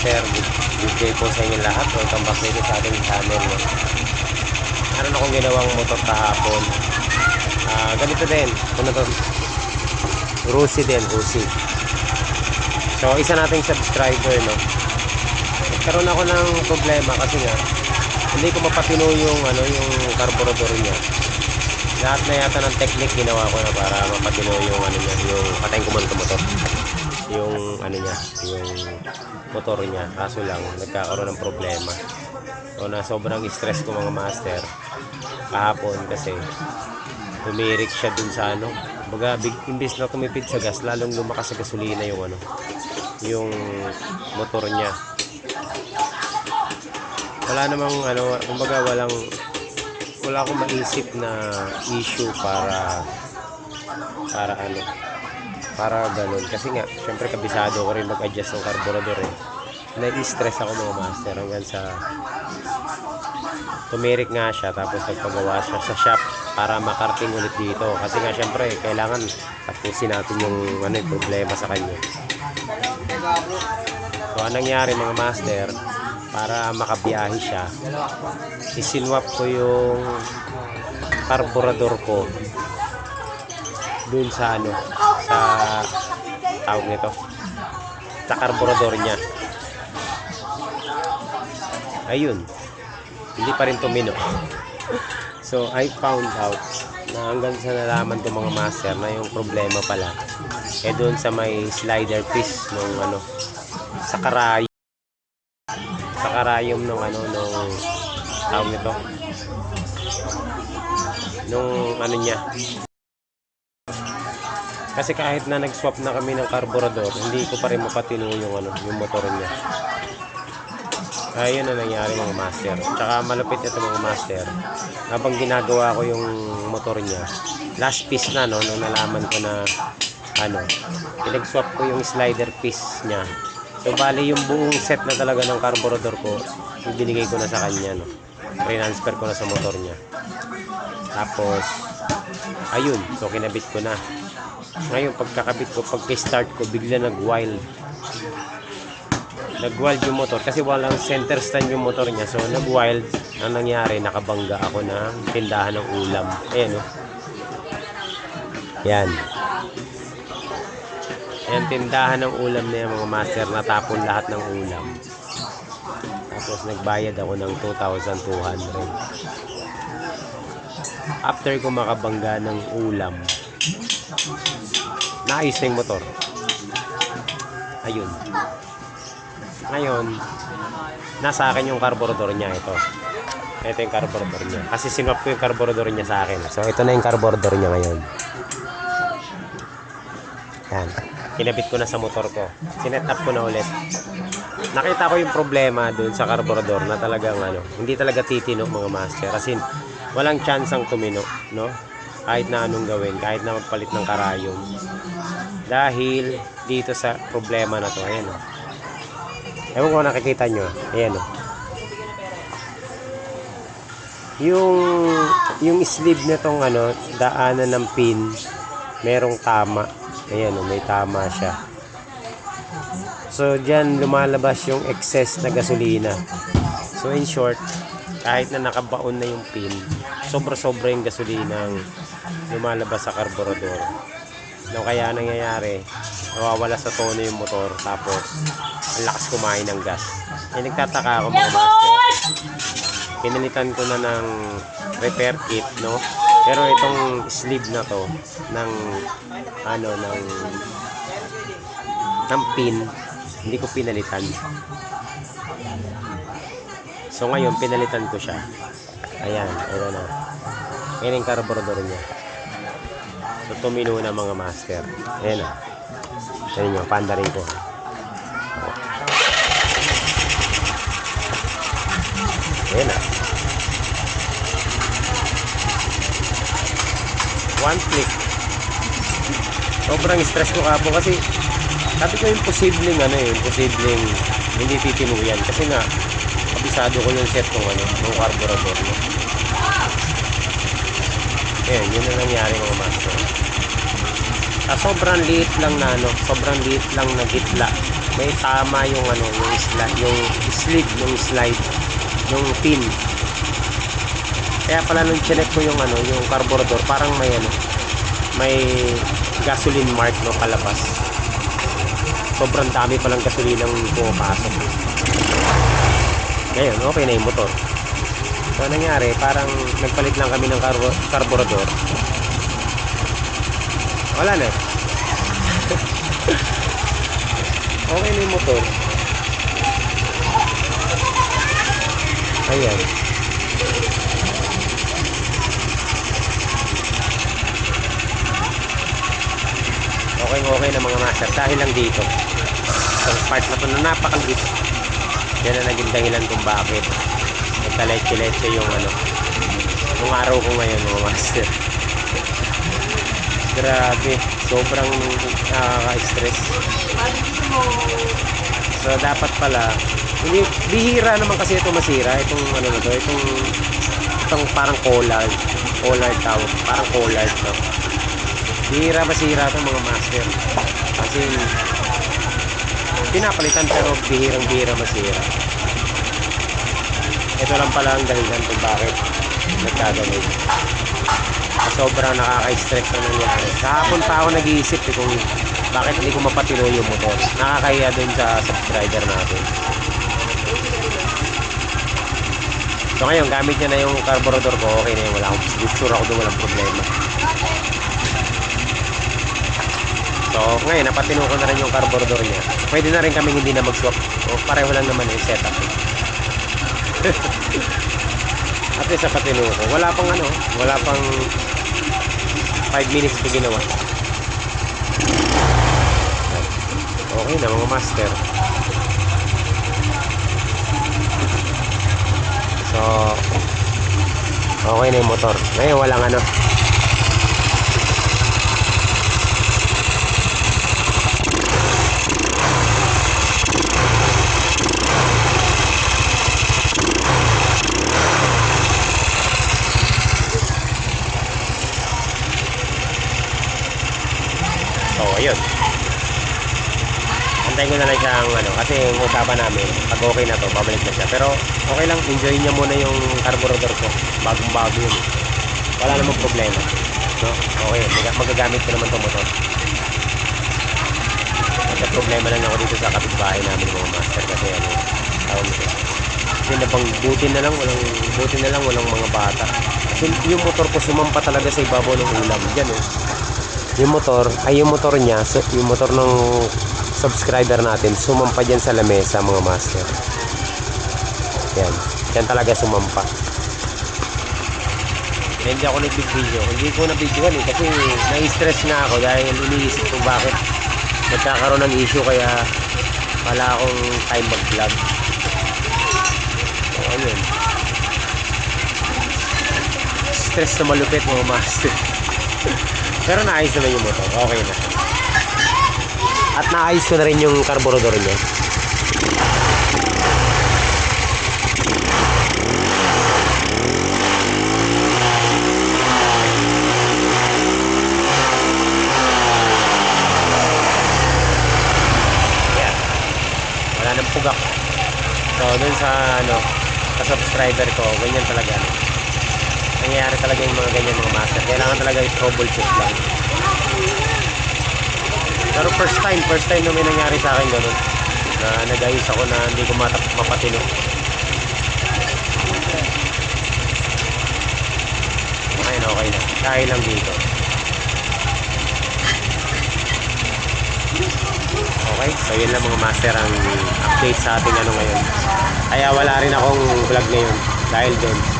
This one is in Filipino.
master, good day po sa inyo lahat. Welcome back dito sa ating channel. Meron akong ginawang motor kahapon. Ah, ganito din. Ano to? Rusi din, Rusi. So, isa nating subscriber, no? Nagkaroon ako ng problema kasi nga, hindi ko mapatino yung, ano, yung carburetor niya. Lahat na yata ng technique ginawa ko na para mapatino yung, ano niya, yung patayin ko itong motor yung ano niya, yung motor niya. Kaso lang, nagkakaroon ng problema. So, na sobrang stress ko mga master kahapon kasi tumirik siya dun sa ano. Baga, big, imbis na tumipid sa gas, lalong lumakas sa gasolina yung ano, yung motor niya. Wala namang ano, kumbaga walang wala akong maisip na issue para para ano para ganun. Kasi nga, syempre kabisado ko rin mag-adjust ng carburetor eh. Nai-stress ako mga master hanggang sa tumirik nga siya tapos nagpagawa siya sa shop para makarting ulit dito. Kasi nga syempre, kailangan tapusin natin yung ano, yung problema sa kanya. So, anong nangyari mga master, para makabiyahe siya, isinwap ko yung carburetor ko dun sa ano sa tawag nito sa carburetor niya. Ayun. Hindi pa rin tumino. So I found out na hanggang sa nalaman ko mga master na yung problema pala eh dun sa may slider piece nung ano sa karayom sa karayom nung ano nung tawag nito nung ano niya kasi kahit na nag-swap na kami ng carburetor, hindi ko pa rin mapatino yung ano, yung motor niya. Ayun na nangyari mga master. Tsaka malupit ito mga master. Habang ginagawa ko yung motor niya, last piece na no, nung nalaman ko na ano, pinag-swap ko yung slider piece niya. So bali yung buong set na talaga ng carburetor ko, ibinigay ko na sa kanya no. Transfer ko na sa motor niya. Tapos ayun, so kinabit ko na. Ngayon, pagkakabit ko, pagka-start ko, bigla nag-wild. Nag-wild yung motor kasi walang center stand yung motor niya. So, nag-wild. Ang nangyari, nakabangga ako ng tindahan ng ulam. Ayan, oh. Yan. Ayan, tindahan ng ulam na yan, mga master. Natapon lahat ng ulam. Tapos, nagbayad ako ng 2,200. After ko makabangga ng ulam, naayos na yung motor. Ayun. Ngayon, nasa akin yung carburetor niya ito. Ito yung carburetor niya. Kasi sinwap ko yung carburetor niya sa akin. So, ito na yung carburetor niya ngayon. Yan. Kinabit ko na sa motor ko. Sinet up ko na ulit. Nakita ko yung problema doon sa carburetor na talagang ano, hindi talaga titino mga master. Kasi walang chance ang tumino, no? Kahit na anong gawin, kahit na magpalit ng karayom. Dahil dito sa problema na to, ayan o. Ewan ko nakikita nyo, ayan o. Yung, yung sleeve nitong ano, daanan ng pin, merong tama. Ayan o, may tama siya. So, dyan lumalabas yung excess na gasolina. So, in short, kahit na nakabaon na yung pin, sobra-sobra yung gasolina ang lumalabas sa carburetor. No, kaya nangyayari, nawawala sa tono yung motor, tapos ang lakas kumain ng gas. Eh, nagtataka ako mga master. Pinalitan ko na ng repair kit, no? Pero itong sleeve na to, ng, ano, ng, ng pin, hindi ko pinalitan. So ngayon, pinalitan ko siya. Ayan, ito na. Yan yung carburetor niya. So tumino na mga master. Ayan na. Ayan nyo, panda rin ko. Ayan na. One click. Sobrang stress ko kapo kasi sabi ko yung posibleng ano eh, posibleng hindi titino yan. Kasi nga, kabisado ko yung set ng ano, ng carburetor mo. Ayan, yun na nangyari mga master. Sa sobrang liit lang na ano, sobrang liit lang na gitla. May tama yung ano, yung slide, yung slide, yung slide, yung pin. Kaya pala nung chinek ko yung ano, yung carburetor, parang may ano, may gasoline mark no kalabas. Sobrang dami palang gasolina ang pumapasok. Ngayon, okay na yung motor. So, nangyari, parang nagpalit lang kami ng carburetor. Wala na. okay na yung motor. Ayan. Okay okay na mga master dahil lang dito. Itong part na to na napakaliit. Yan ang naging dahilan kung bakit nagkaletse-letse yung ano yung araw ko ngayon mga master. Grabe, sobrang nakaka-stress. So dapat pala hindi bihira naman kasi ito masira itong ano na to, itong itong parang collard, collard tawag, parang collard no. Bihira masira itong mga master. Kasi pinapalitan pero bihirang bihira masira. Ito lang pala ang dahilan kung bakit nagkaganon. Sobrang nakaka-stress na nangyari. Kahapon pa ako nag-iisip eh, kung bakit hindi ko mapatino yung motor. Nakakahiya din sa subscriber natin. So ngayon, gamit niya na yung carburetor ko. Okay na yun. Wala akong sure ako doon walang problema. So ngayon, napatino ko na rin yung carburetor niya. Pwede na rin kami hindi na mag-swap. O, pareho lang naman yung setup. At least sa patino ko. Wala pang ano, wala pang 5 minutes ko ginawa. Okay na mga master. So, okay na yung motor. Ngayon walang ano. So, ayun. Antayin ko na lang siyang ano, kasi yung usapan namin, pag okay na to, babalik na siya. Pero okay lang, enjoy niya muna yung carburetor ko. Bagong bago yun. eh. Wala namang problema. No? Okay, mag- magagamit ko naman itong motor. Kasi problema lang ako dito sa kapitbahay namin mga master kasi ano, tawag nito. Kasi nabang buti na lang, walang buti na lang, walang mga bata. Kasi yung motor ko sumampa talaga sa ibabaw ng ulam. Diyan oh yung motor, ay yung motor niya, yung motor ng subscriber natin, sumampa dyan sa lamesa mga master. Yan. Yan talaga sumampa. Hindi ako nag-video. Hindi ko na-videoan eh. Kasi na-stress nga ako dahil iniisip ko bakit nagkakaroon ng issue kaya wala akong time mag-vlog. So, ayun. Stress na malupit mga master. Pero naayos naman yung motor. Okay na. At naayos ko na rin yung carburetor niya. Yan. Wala nang pugak. So, dun sa ano, sa subscriber ko, ganyan talaga. Nangyayari talaga yung mga ganyan mga master. Kailangan talaga i-troubleshoot lang. Pero first time, first time na may nangyari sa akin ganun. Na nag-ayos ako na hindi ko matap mapatino. Ayun, okay na. Dahil lang dito. Okay, so yun lang mga master ang update sa ating ano ngayon. Kaya wala rin akong vlog ngayon dahil doon.